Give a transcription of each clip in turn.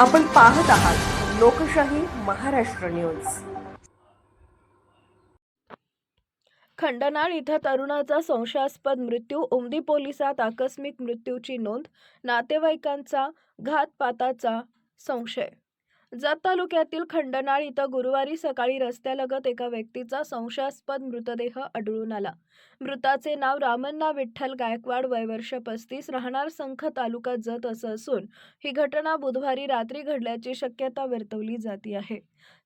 आपण पाहत आहात लोकशाही महाराष्ट्र न्यूज. खंडनाळ इथं तरुणाचा संशयास्पद मृत्यू उमदी पोलिसात आकस्मिक मृत्यूची नोंद नातेवाईकांचा घातपाताचा संशय जत तालुक्यातील खंडनाळ इथं गुरुवारी सकाळी रस्त्यालगत एका व्यक्तीचा संशयास्पद मृतदेह आढळून आला. मृताचे नाव रामण्णा विठ्ठल गायकवाड वयवर्ष पस्तीस राहणार संख तालुका जत असं असून ही घटना बुधवारी रात्री घडल्याची शक्यता वर्तवली जाती आहे.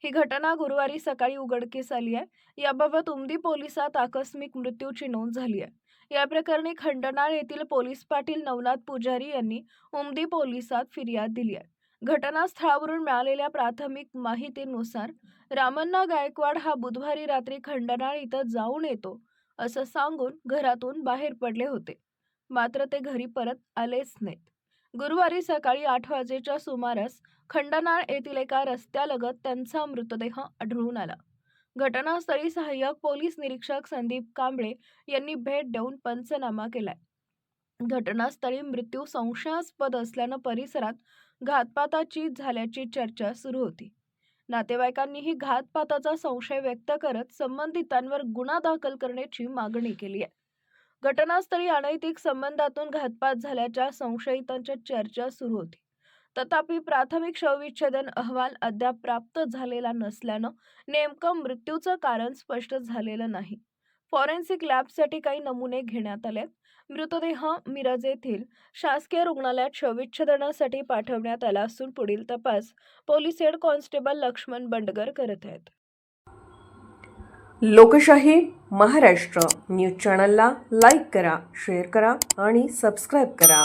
ही घटना गुरुवारी सकाळी उघडकीस आली आहे. याबाबत उमदी पोलिसात आकस्मिक मृत्यूची नोंद झाली आहे. या प्रकरणी खंडनाळ येथील पोलीस पाटील नवनाथ पुजारी यांनी उमदी पोलिसात फिर्याद दिली आहे. घटनास्थळावरून मिळालेल्या प्राथमिक माहितीनुसार रामण्णा गायकवाड हा बुधवारी रात्री खंडनाळ इथं जाऊन येतो असं सांगून घरातून बाहेर पडले होते. मात्र ते घरी परत आलेच नाहीत. गुरुवारी सकाळी आठ वाजेच्या सुमारास खंडनाळ येथील एका रस्त्यालगत त्यांचा मृतदेह आढळून आला. घटनास्थळी सहाय्यक पोलीस निरीक्षक संदीप कांबळे यांनी भेट देऊन पंचनामा केलाय. घटनास्थळी मृत्यू संशयास्पद असल्यानं परिसरात घातपाताची झाल्याची चर्चा सुरू होती. नातेवाईकांनीही घातपाताचा संशय व्यक्त करत संबंधितांवर गुन्हा दाखल करण्याची मागणी केली आहे. घटनास्थळी अनैतिक संबंधातून घातपात झाल्याच्या संशयितांच्या चर्चा सुरू होती. तथापि प्राथमिक शवविच्छेदन अहवाल अद्याप प्राप्त झालेला नसल्यानं नेमकं मृत्यूचं कारण स्पष्ट झालेलं नाही. फॉरेन्सिक लॅबसाठी काही नमुने घेण्यात आलेत. मृतदेह मिरज येथील शासकीय रुग्णालयात शवविच्छेदनासाठी पाठवण्यात आला असून पुढील तपास police head constable Laxman Bandgar करत आहेत. लोकशाही महाराष्ट्र न्यूज चॅनलला लाईक करा शेअर करा आणि सबस्क्राईब करा.